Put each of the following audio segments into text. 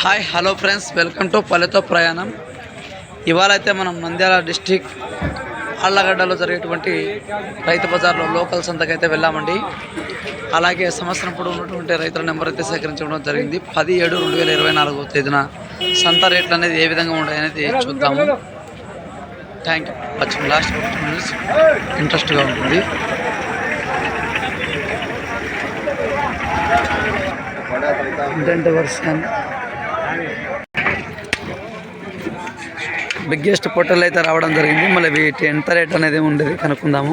Hi hello friends welcome to పల్లెతో ప్రయాణం. ఇవాళ అయితే మనం నంద్యాల డిస్టిక్ ఆళ్ళగడ్డలో జరిగేటువంటి రైతు బజార్లో లోకల్ సంతకైతే వెళ్ళామండి. అలాగే సంవత్సరం పొడవు ఉన్నటువంటి రైతుల నెంబర్ అయితే సేకరించడం జరిగింది. పది ఏడు రెండు వేల ఇరవై నాలుగో తేదీన సంత రేట్లు అనేది ఏ విధంగా ఉంటాయి చూద్దాము. థ్యాంక్ యూ లాస్ట్ మినిట్స్ ఇంట్రెస్ట్గా ఉంటుంది. ఇంటెంట్ వర్షన్ బిగ్గెస్ట్ పొట్టలు అయితే రావడం జరిగింది. మళ్ళీ వీటి ఎంత రేట్ అనేది ఉండేది కనుక్కుందాము.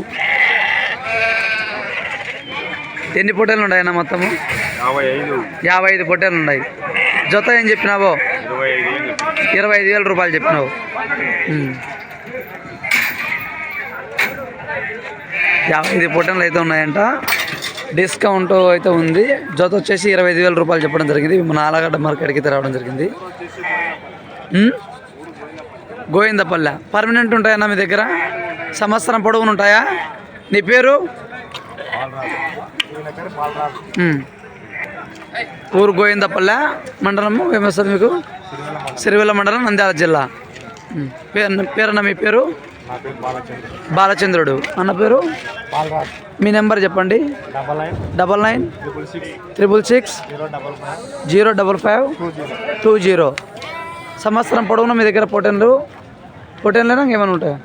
ఎన్ని పొట్టేలు ఉన్నాయన్న మొత్తము? యాభై ఐదు. పొట్టేలు ఉన్నాయి. జొత ఏం చెప్పినావో? ఇరవై ఐదు. వేల రూపాయలు చెప్పినావు. యాభై ఐదు పొట్టెలు అయితే ఉన్నాయంట. డిస్కౌంట్ అయితే ఉంది. జత వచ్చేసి ఇరవై ఐదు వేల రూపాయలు చెప్పడం జరిగింది. మన ఆలగడ్డ మార్కెట్కి అయితే రావడం జరిగింది? గోవిందపల్లె. పర్మనెంట్ ఉంటాయన్నా మీ దగ్గర? సంవత్సరం పొడవును ఉంటాయా? నీ పేరు. ఊరు గోవిందపల్లె. మండలము ఏమొస్తుంది మీకు? సిరివెల్ల మండలం నంద్యాల జిల్లా. పేరు పేరన్న మీ పేరు? బాలచంద్రుడు. అన్న పేరు? మీ నెంబర్ చెప్పండి. Double nine triple six zero double five two zero. సంవత్సరం పొడవున మీ దగ్గర పొటెన్లు పొటెన్లేనా ఏమైనా ఉంటాయా?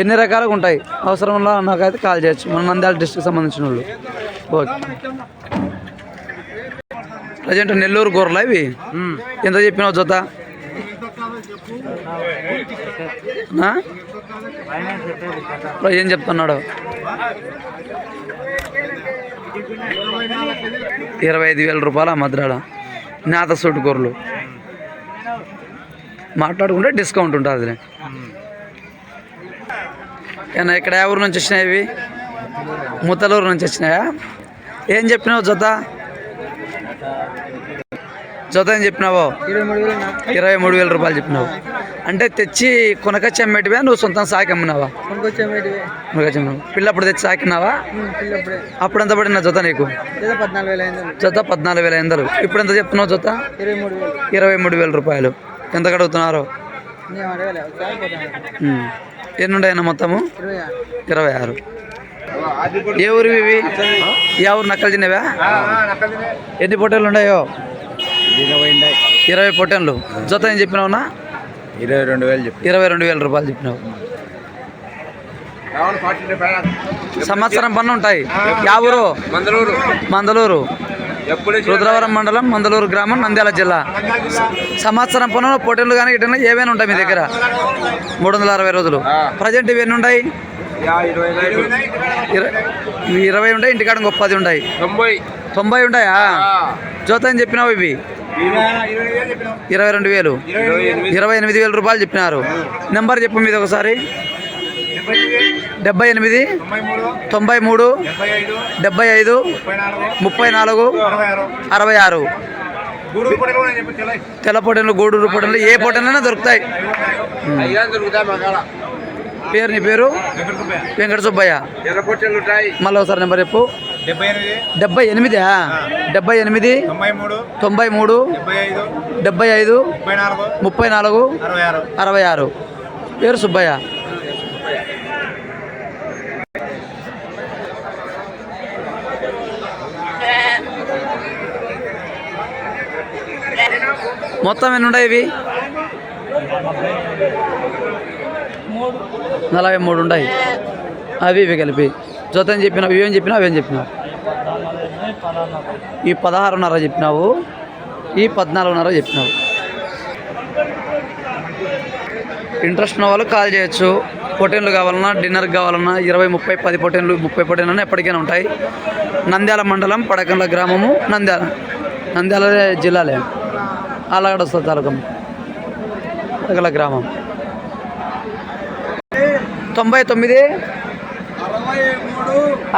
ఎన్ని రకాలుగా ఉంటాయి? అవసరంలో నాకైతే కాల్ చేయొచ్చు. మన నంద్యాల డిస్ట్రిక్ట్ సంబంధించిన వాళ్ళు. ఓకే. ప్రజెంట్ నెల్లూరు గొర్రెలు ఇవి? ఎంత చెప్పినావు జత? ఏం చెప్తున్నాడు? ఇరవై ఐదు వేల రూపాయల మద్రాడ నేత సూట్ కూరలు మాట్లాడుకుంటే డిస్కౌంట్ ఉంటుంది ఏనా ఇక్కడ ఏ ఊరు నుంచి వచ్చినాయి ఇవి? ముత్తలూరు నుంచి వచ్చినాయా? ఏం చెప్పినావు జత? జత ఏం చెప్పినావు? ఇరవై మూడు వేల రూపాయలు చెప్పినావు. అంటే తెచ్చి కొనకొచ్చి అమ్మేటివా నువ్వు సొంతం సాకి అమ్మినావా? పిల్లప్పుడు తెచ్చి సాకినావా? అప్పుడు ఎంత పడిన జత నీకు? జత పద్నాలుగు వేల ఐదు వందలు. ఇప్పుడు ఎంత చెప్తున్నావు జత? ఇరవై మూడు వేల రూపాయలు. ఎంత కడుగుతున్నారు. ఎన్ని ఉన్నాయన్న మొత్తము? ఇరవై ఆరు. ఏ ఊరు ఇవి? ఏ ఊరు నక్కలు తినేవా? ఎన్ని పొట్టేలు ఉన్నాయో? ఇరవై ఇరవై పొట్టెన్లు జత ఏం చెప్పినావునా ఇరవై రెండు వేలు చెప్పి ఇరవై రెండు వేల రూపాయలు చెప్పినావు. సంవత్సరం పన్ను ఉంటాయి. యా ఊరు? మందలూరు. మందలూరు. రుద్రవరం మండలం మందలూరు గ్రామం నంద్యాల జిల్లా. సంవత్సరం పన్ను పొట్టెలు కానీ ఇటన్నా ఏమైనా ఉంటాయి మీ దగ్గర? మూడు వందల అరవై రోజులు. ప్రజెంట్ ఇవి ఎన్ని ఉంటాయి? ఇరవై ఉంటాయి ఇంటికాడ ఇంకో పది ఉంటాయి. తొంభై. తొంభై ఉంటాయా? జోత అని చెప్పినావు ఇవి? ఇరవై రెండు వేలు. ఇరవై ఎనిమిది. వేల రూపాయలు చెప్పినారు. నెంబర్ చెప్పు మీద ఒకసారి. డెబ్బై ఎనిమిది తొంభై మూడు డెబ్బై ఐదు ముప్పై నాలుగు అరవై ఆరు. తెల్ల పొటెన్లు గూడూరు పొటెన్లు ఏ పొటెన్లైనా దొరుకుతాయి. పేరు నీ పేరు? వెంకట సుబ్బయ్య. మళ్ళీ ఒకసారి నెంబర్ చెప్పు. డెబ్బై ఎనిమిది. డెబ్బై ఎనిమిదా తొంభై మూడు డెబ్బై ఐదు ముప్పై నాలుగు అరవై ఆరు. పేరు సుబ్బయ్య. మొత్తం ఎన్ని ఉన్నాయి ఇవి? నలభై మూడు ఉన్నాయి అవి ఇవి కలిపి. జొత అని చెప్పినావు? ఇవేం చెప్పినావు? అవేం చెప్పినావు? ఈ పదహారున్నర చెప్పినావు. ఈ పద్నాలుగున్నర చెప్పినావు. ఇంట్రెస్ట్ ఉన్న వాళ్ళు కాల్ చేయొచ్చు. పొటెన్లు కావాలన్నా డిన్నర్ కావాలన్నా ఇరవై ముప్పై పది పొటెన్లు ముప్పై పొటెన్లు ఎప్పటికైనా ఉంటాయి. నంద్యాల మండలం పడకంల గ్రామము నంద్యాల. నంద్యాల జిల్లాలే. అలాగడ తాలూకం. పడకల గ్రామం. తొంభై తొమ్మిది.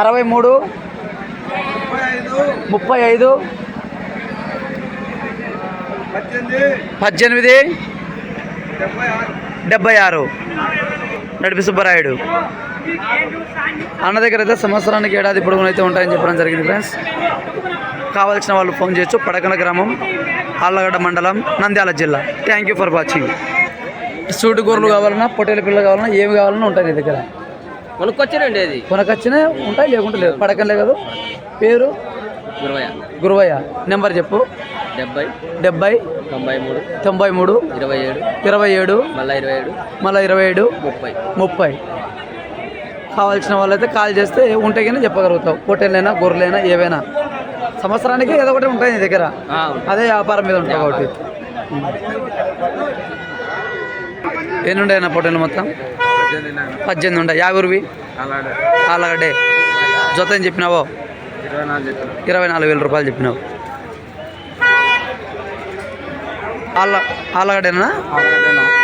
అరవై మూడు. ముప్పై ఐదు. పద్దెనిమిది. డెబ్బై ఆరు. నడిపి సుబ్బరాయుడు. అన్న దగ్గర అయితే సంవత్సరానికి ఏడాది పొడుగునైతే ఉంటాయని చెప్పడం జరిగింది ఫ్రెండ్స్. కావాల్సిన వాళ్ళు ఫోన్ చేయొచ్చు. పడకన గ్రామం ఆళ్ళగడ్డ మండలం నంద్యాల జిల్లా. థ్యాంక్ యూ ఫర్ వాచింగ్ సూటి గొర్రెలు కావాలన్నా పొట్టేల పిల్లలు కావాలన్నా ఏమి కావాలన్నా ఉంటాయి దగ్గర. కొనుక్కొచ్చానండి అది కొనకొచ్చినా ఉంటాయి లేకుంటే లేదు పడకలే కదా పేరు? ఇరవై గురువయ్య. నెంబర్ చెప్పు. డెబ్బై డెబ్బై తొంభై మూడు తొంభై మూడు ఇరవై ఏడు ఇరవై ఏడు మళ్ళీ ఇరవై ఏడు మళ్ళీ ఇరవై ఏడు ముప్పై. ముప్పై. కావాల్సిన వాళ్ళైతే కాల్ చేస్తే ఉంటే కానీ చెప్పగలుగుతావు. పొట్టేలైనా గొర్రెలైనా ఏవైనా. సంవత్సరానికి ఏదో ఒకటి ఉంటాయి నీ దగ్గర. అదే వ్యాపారం మీద ఉంటాయి కాబట్టి. ఎన్ని ఉంటాయన్న పొట్టేలు మొత్తం? పద్దెనిమిది ఉంటాయి యాగురువి? అలాగే. ఆలగడ్డే. జొత అని చెప్పినావో? ఇరవై నాలుగు వేల రూపాయలు చెప్పినావు. ఆళ్ళ ఆలగడ్డేనా?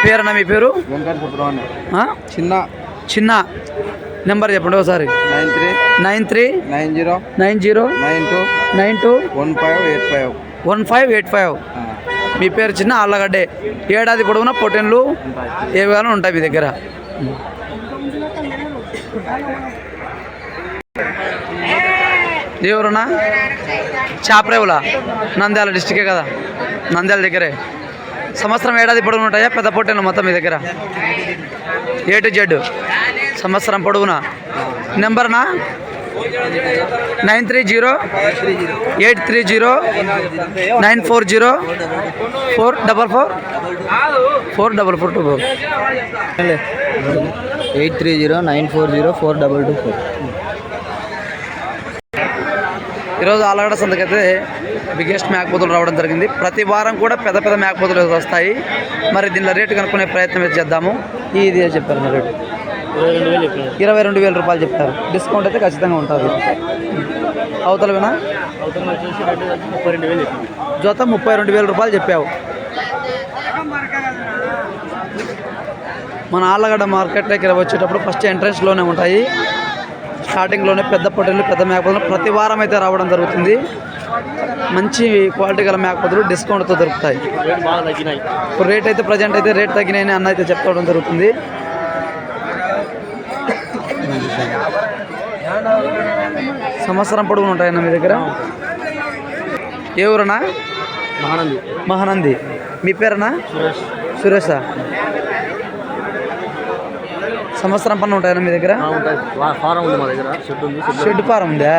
పేరన్నా మీ పేరు? చిన్న. చిన్న. నెంబర్ చెప్పండి ఒకసారి. Nine three nine three nine zero nine zero nine two nine two one five eight five. One five eight five. మీ పేరు చిన్న ఆళ్ళగడ్డే. ఏడాది పొడవునా పొటెన్లు ఏవి కావాలో ఉంటాయి మీ దగ్గర. ఎవరున్నా? చాపరేవులా? నంద్యాల డిస్టికే కదా. నంద్యాల దగ్గరే. సంవత్సరం ఏడాది పొడవునా ఉంటాయా? పెద్ద పొట్టెన్లు మొత్తం మీ దగ్గర? A to Z? సంవత్సరం పొడవునా నెంబర్నా? Nine three zero eight three zero nine four zero four double four? Four double four two four. Eight three zero nine four zero four double two four. ఈరోజు ఆలగడ సంతకైతే బిగ్గెస్ట్ మేకపోతులు రావడం జరిగింది. ప్రతి వారం కూడా పెద్ద పెద్ద మేకపోతులు వస్తాయి. మరి దీనిలో రేటు కనుక్కునే ప్రయత్నం అయితే చేద్దాము. ఇది చెప్పారు మరి. రేటు ఇరవై రెండు వేల రూపాయలు చెప్తారు డిస్కౌంట్ అయితే ఖచ్చితంగా ఉంటుంది. అవతల వినా జత ముప్పై రెండు వేల రూపాయలు చెప్పావు. మన ఆళ్ళగడ్డ మార్కెట్లోకి వచ్చేటప్పుడు ఫస్ట్ ఎంట్రన్స్లోనే ఉంటాయి. స్టార్టింగ్లోనే పెద్ద పొట్టెలు పెద్ద మేకపోతులు ప్రతి వారం అయితే రావడం జరుగుతుంది. మంచి క్వాలిటీ గల మేకపోతులు డిస్కౌంట్తో దొరుకుతాయి. ఇప్పుడు రేట్ అయితే ప్రజెంట్ అయితే రేట్ తగ్గినాయని అన్న అయితే చెప్పుకోవడం జరుగుతుంది. సంవత్సరం పొడుగులు ఉంటాయన్న మీ దగ్గర? ఏ ఊరనా మహానంది. మహానంది. మీ పేరనా సురేష్. సురేష. సంవత్సరం పన్ను ఉంటాయన్న మీ దగ్గర? ఫారం ఉంది మా దగ్గర. షెడ్ ఉంది షెడ్ ఫారం ఉందా?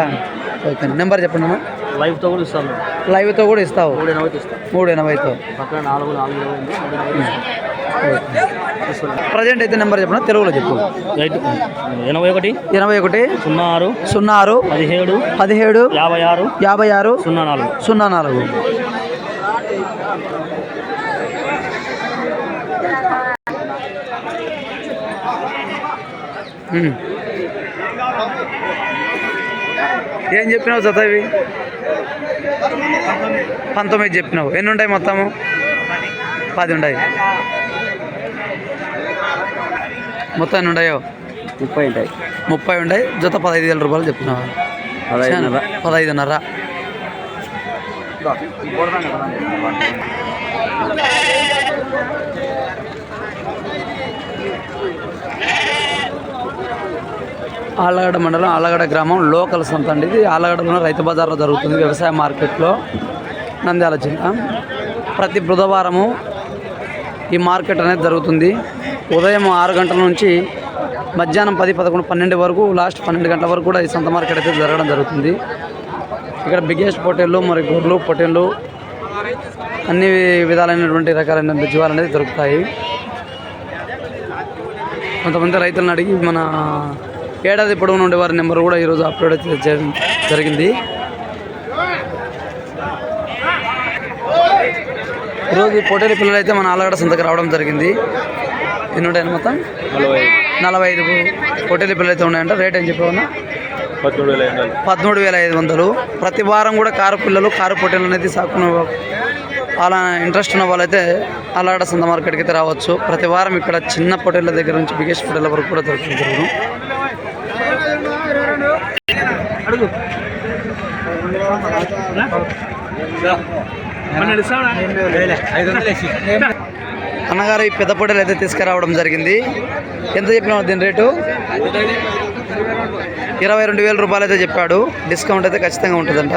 ఓకే. నెంబర్ చెప్పండి అన్న. లైఫ్తో కూడా ఇస్తాను. లైవ్తో కూడా ఇస్తావు? మూడు ఎనభై ఇస్తాం మూడు ఎనభైతో. పక్కన నాలుగు నాలుగు ఎనభై ప్రజెంట్ అయితే నెంబర్ చెప్పండి తెలుగులో చెప్పు. ఎనభై ఒకటి ఎనభై ఒకటి సున్నా ఆరు సున్నా ఆరు పదిహేడు పదిహేడు యాభై ఆరు యాభై ఆరు సున్నా నాలుగు. సున్నా నాలుగు. ఏం చెప్పినావు ఇవి పంతొమ్మిది చెప్పినావు. ఎన్ని ఉంటాయి మొత్తము? పది ఉంటాయి. మొత్తం ఎన్ని ఉన్నాయో ముప్పై ఉంటాయి. ముప్పై ఉంటాయి. జత పదహైదు వేల రూపాయలు చెప్పినావు పదహైదున్నర. పదహైదున్నర. ఆలగడ మండలం ఆలగడ గ్రామం లోకల్ సంత అండి ఇది. ఆలగడలో రైతు బజార్లో జరుగుతుంది. వ్యవసాయ మార్కెట్లో నంద్యాల జిల్లా. ప్రతి బుధవారము ఈ మార్కెట్ అనేది జరుగుతుంది. ఉదయం ఆరు గంటల నుంచి మధ్యాహ్నం పది పదకొండు పన్నెండు వరకు లాస్ట్ పన్నెండు గంటల వరకు కూడా ఈ సంత మార్కెట్ అయితే జరగడం జరుగుతుంది. ఇక్కడ బిగ్గెస్ట్ పొటేళ్ళు మరి గొర్రెలు పొటేళ్ళు అన్ని విధాలైనటువంటి రకాలైన జీవాలు అనేది దొరుకుతాయి. కొంతమంది రైతులను అడిగి మన ఏడాది పొడవున ఉండే వారి నెంబర్ కూడా ఈరోజు అప్లోడ్ చేయడం జరిగింది. ఈరోజు ఈ పొట్టేల పిల్లలు అయితే మన ఆలగడ సంతకు రావడం జరిగింది. ఎన్ని ఉంటాయి మొత్తం నలభై ఐదు పొట్టేల పిల్లలు అయితే ఉన్నాయంట రేట్ ఏం చెప్పామన్నా పదమూడు వేల ఐదు వందలు పదమూడు వేల ఐదు వందలు ప్రతి వారం కూడా కారు పిల్లలు కారు పొట్టేలు అనేది సాకున్న అలా ఇంట్రెస్ట్ ఉన్న వాళ్ళైతే అలాడ సంత మార్కెట్కి అయితే రావచ్చు ప్రతి వారం ఇక్కడ చిన్న పొట్టేళ్ళ దగ్గర నుంచి బిగ్గెస్ట్ పొట్టేళ్ళ వరకు కూడా దొరుకుతుంది జరుగును అన్నగారు ఈ పెద్ద పొట్టేలు అయితే తీసుకురావడం జరిగింది. ఎంత చెప్పినా దీని రేటు? ఇరవై రెండు వేల రూపాయలు అయితే చెప్పాడు. డిస్కౌంట్ అయితే ఖచ్చితంగా ఉంటుందంట.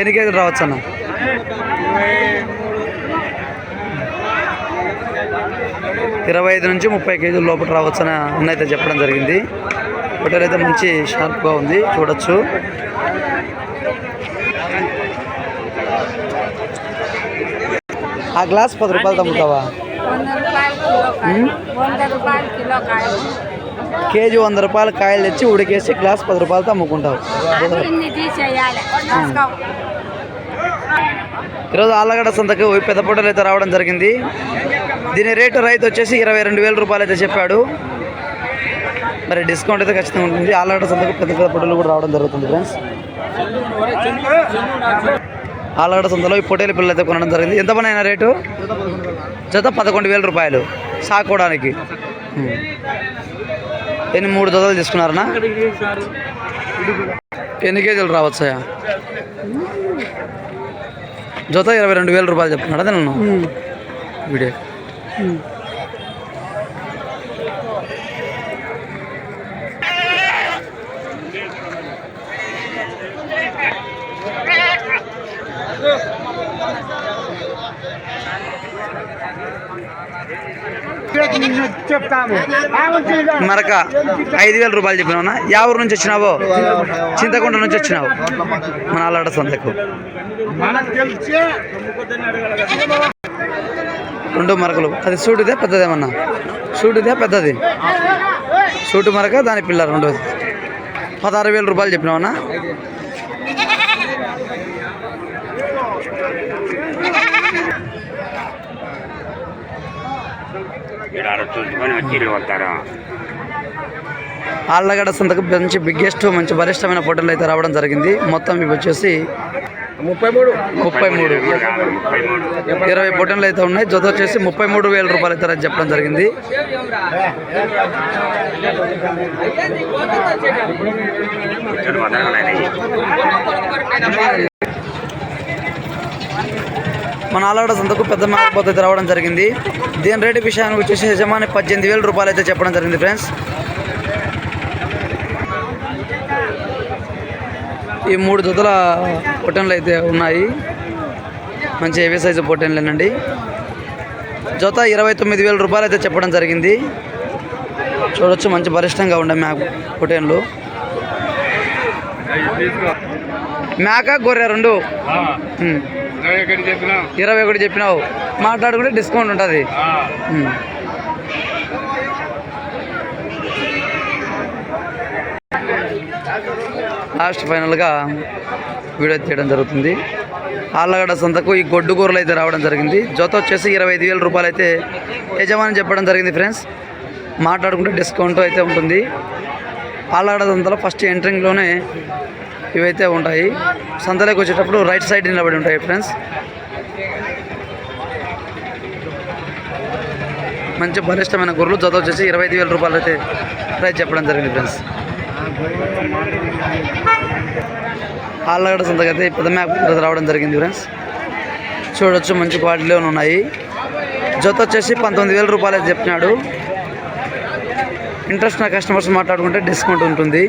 ఎన్ని కేజీలు రావచ్చు అన్న? ఇరవై ఐదు నుంచి ముప్పై కేజీల లోపల రావచ్చు అని అయితే చెప్పడం జరిగింది. హోటల్ అయితే మంచి షార్ప్గా ఉంది. చూడొచ్చు. ఆ గ్లాస్ పది రూపాయలు తమ్ముతావా కేజీ వంద రూపాయల కాయలు తెచ్చి ఉడికేసి గ్లాస్ పది రూపాయలతో అమ్ముకుంటావు. తీసుకో. ఈరోజు ఆళ్ళగడ్డ సంతకు పెద్ద పొట్టలు అయితే రావడం జరిగింది. దీని రేటు రైతు వచ్చేసి ఇరవై రెండు వేల రూపాయలు అయితే చెప్పాడు. మరి డిస్కౌంట్ అయితే ఖచ్చితంగా ఉంటుంది. ఆళ్ళగడ్డ సంతకు పెద్ద పెద్ద పొట్టలు కూడా రావడం జరుగుతుంది ఫ్రెండ్స్ ఆళ్ళగడ్డ సంతలో ఈ పొట్టేల పిల్లలు అయితే కొనడం జరిగింది. ఎంత పని అయినా రేటు? జత పదకొండు వేల రూపాయలు సాకోవడానికి. ఎన్ని మూడు జతలు తీసుకున్నారనా? ఎన్ని కేజీలు రావచ్చాయా జత ఇరవై రెండు వేల రూపాయలు చెప్తున్నాడు అదే నన్ను వీడియో మరక ఐదు వేల రూపాయలు చెప్పినా యా ఊరు నుంచి వచ్చినావో? చింతకొండ నుంచి వచ్చినావు. మన ఆలాడ సొంతకు రెండు మరకలు. అది సూటుదే పెద్దదేమన్నా సూటుదే పెద్దది. సూటు మరక దాని పిల్ల రెండోది. పదహారు వేల రూపాయలు చెప్పినావన్నా ఆళ్ళగడ్డ సంతకు మంచి బిగ్గెస్ట్ మంచి బలిష్టమైన ఫోటోలు అయితే రావడం జరిగింది. మొత్తం ఇవి వచ్చేసి ముప్పై మూడు. ముప్పై మూడు. ఇరవై పొట్టెన్లు అయితే ఉన్నాయి. జత వచ్చేసి ముప్పై మూడు వేల రూపాయలు అయితే చెప్పడం జరిగింది. మన ఆలగడ సంతకు పెద్ద మేకపోతే అయితే రావడం జరిగింది. దీని రేటు విషయానికి వచ్చేసి యజమాని పద్దెనిమిది వేల రూపాయలు అయితే చెప్పడం జరిగింది ఫ్రెండ్స్. ఈ మూడు జతల పొట్టెన్లు అయితే ఉన్నాయి. మంచి హెవీ సైజు పొట్టెన్లేనండి. జత ఇరవై తొమ్మిది వేల రూపాయలు అయితే చెప్పడం జరిగింది. చూడొచ్చు మంచి బలిష్టంగా ఉండే మేక పొట్టెన్లు. మేక గొర్రె రెండు. ఇరవై ఒకటి చెప్పినావు. మాట్లాడుకుంటే డిస్కౌంట్ ఉంటుంది. లాస్ట్ ఫైనల్గా వీడియో తీయడం జరుగుతుంది. ఆళ్ళగడ్డ సంతకు ఈ గొడ్డు కూరలు అయితే రావడం జరిగింది. జత వచ్చేసి ఇరవై ఐదు వేల రూపాయలు అయితే యజమాని చెప్పడం జరిగింది ఫ్రెండ్స్. మాట్లాడుకుంటే డిస్కౌంట్ అయితే ఉంటుంది. ఆళ్ళగడ్డ సంతలో ఫస్ట్ ఎంట్రింగ్లోనే ఇవైతే ఉంటాయి. సంతలోకి వచ్చేటప్పుడు రైట్ సైడ్ నిలబడి ఉంటాయి ఫ్రెండ్స్. మంచి బలిష్టమైన గొర్రెలు జత వచ్చేసి ఇరవై ఐదు వేల రూపాయలు అయితే ప్రైస్ చెప్పడం జరిగింది ఫ్రెండ్స్. ఆళ్ళగడ్డ సంతకి అయితే పెద్ద మ్యాప్ రావడం జరిగింది ఫ్రెండ్స్. చూడొచ్చు మంచి క్వాలిటీలో ఉన్నాయి. జత వచ్చేసి పంతొమ్మిది వేల రూపాయలు అయితే చెప్పినాడు. ఇంట్రెస్ట్ నా కస్టమర్స్ మాట్లాడుకుంటే డిస్కౌంట్ ఉంటుంది.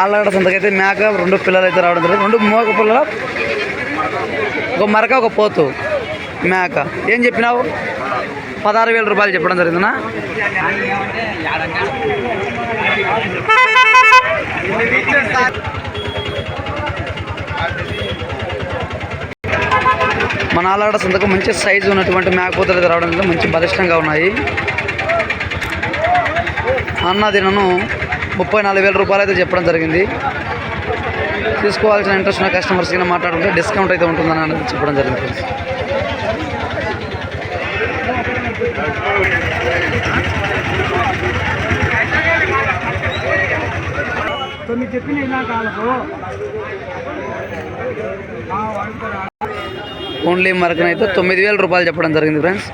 ఆళ్ళగడ సంతకైతే మేక రెండు పిల్లలు అయితే రావడం జరిగింది. రెండు మోక పిల్లలు ఒక మరక ఒక పోతు మేక. ఏం చెప్పినావు? పదహారు వేల రూపాయలు చెప్పడం జరిగిందనా మన ఆలాడ సంతకు మంచి సైజు ఉన్నటువంటి మేకపోతలు అయితే రావడం జరిగింది. మంచి బలిష్టంగా ఉన్నాయి. అన్న దీనను ముప్పై నాలుగు వేల రూపాయలు అయితే చెప్పడం జరిగింది. తీసుకోవాల్సిన ఇంట్రెస్ట్ ఉన్న కస్టమర్స్ కింద మాట్లాడుకుంటే డిస్కౌంట్ అయితే ఉంటుందని అనేది చెప్పడం జరిగింది ఫ్రెండ్స్ ఓన్లీ మరకనైతే తొమ్మిది వేల రూపాయలు చెప్పడం జరిగింది ఫ్రెండ్స్